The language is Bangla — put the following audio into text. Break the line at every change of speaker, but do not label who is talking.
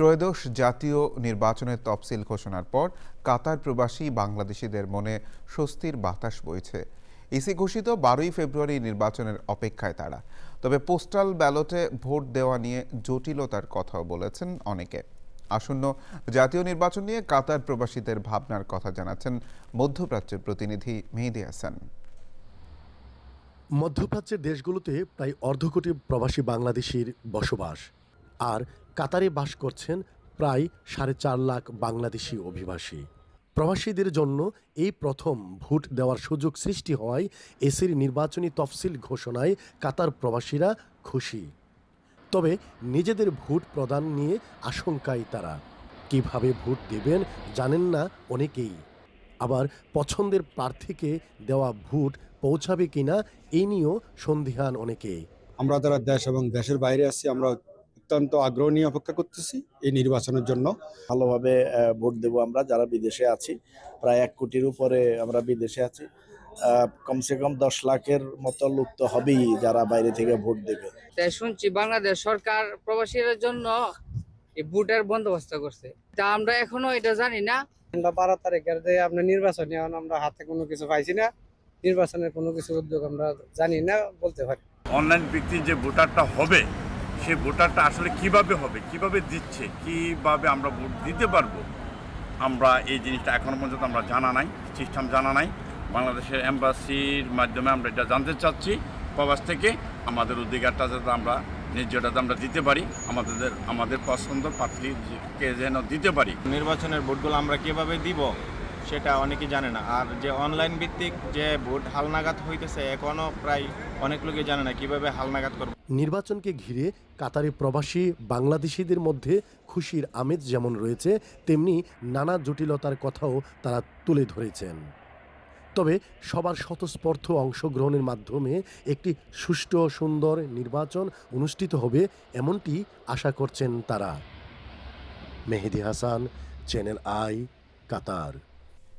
ত্রয়োদশ জাতীয় নির্বাচনের তফসিল ঘোষণার পর কাতার প্রবাসী বাংলাদেশিদের মনে স্বস্তির বাতাস বইছে। ইসি ঘোষিত বারোই ফেব্রুয়ারি নির্বাচনের অপেক্ষায় তারা। তবে পোস্টাল ব্যালটে ভোট দেওয়া নিয়ে জটিলতার কথাও বলেছেন অনেকে। আসন্ন জাতীয় নির্বাচন নিয়ে কাতার প্রবাসীদের ভাবনার কথা জানাচ্ছেন মধ্যপ্রাচ্যের প্রতিনিধি মেহেদি হাসান।
মধ্যপ্রাচ্যের দেশগুলোতে প্রায় অর্ধকোটি প্রবাসী বাংলাদেশির বসবাস। আর কাতারে বাস করছেন প্রায় সাড়ে চার লাখ বাংলাদেশি অভিবাসী। প্রবাসীদের জন্য এই প্রথম ভোট দেওয়ার সুযোগ সৃষ্টি হওয়ায় এসির নির্বাচনী তফসিল ঘোষণায় কাতার প্রবাসীরা খুশি। তবে নিজেদের ভোট প্রদান নিয়ে আশঙ্কায় তারা। কীভাবে ভোট দেবেন জানেন না অনেকেই। আবার পছন্দের প্রার্থীকে দেওয়া ভোট পৌঁছাবে কিনা এই নিয়েও সন্দিহান অনেকেই
আমরা যারা দেশ এবং দেশের বাইরে আছি, আমরা অত্যন্ত আগ্রহ নিয়ে অপেক্ষা করতেছি এই নির্বাচনের জন্য।
ভালোভাবে ভোট দেব আমরা যারা বিদেশে আছি। প্রায় এক কোটির উপরে আমরা বিদেশে আছি। কমসে কম দশ লাখের মতো লোক তো হবেই যারা বাইরে থেকে ভোট দেবে।
তাই শুনছি বাংলাদেশ সরকার প্রবাসীদের জন্য এই বুটের বন্দোবস্ত করছে। তা আমরা এখনও এটা জানি না।
আমরা বারো তারিখের যে আপনার নির্বাচন এখন আমরা হাতে কোনো কিছু পাইছি না। নির্বাচনের কোনো কিছু উদ্যোগ আমরা জানি না বলতে পারি।
অনলাইন ভিত্তিক যে ভোটারটা হবে সেই ভোটারটা আসলে কীভাবে হবে, কীভাবে দিচ্ছে, কীভাবে আমরা ভোট দিতে পারব, আমরা এই জিনিসটা এখনও পর্যন্ত আমরা জানা নাই, সিস্টেম জানা নাই। বাংলাদেশের এম্বাসির মাধ্যমে আমরা এটা জানতে চাচ্ছি, প্রবাস থেকে। আমাদের অধিকারটা যাতে আমরা, ন্যায্যটা আমরা দিতে পারি, আমাদের আমাদের পছন্দ প্রার্থীকে যেন দিতে পারি।
নির্বাচনের ভোটগুলো আমরা কীভাবে দিব? সেটা অনেকেই জানে না। আর যে অনলাইন ভিত্তিক যে ভোট হালনাগাদ হইতেছে, এখনও প্রায় অনেক লোকে জানে না কীভাবে হালনাগাদ করবে।
নির্বাচনকে ঘিরে কাতারে প্রবাসী বাংলাদেশিদের মধ্যে খুশির আমেজ যেমন রয়েছে, তেমনি নানা জটিলতার কথাও তারা তুলে ধরেছেন। তবে সবার স্বতঃস্পর্ধ অংশগ্রহণের মাধ্যমে একটি সুষ্ঠু সুন্দর নির্বাচন অনুষ্ঠিত হবে এমনটি আশা করছেন তারা। Mehedi Hasan channel I Qatar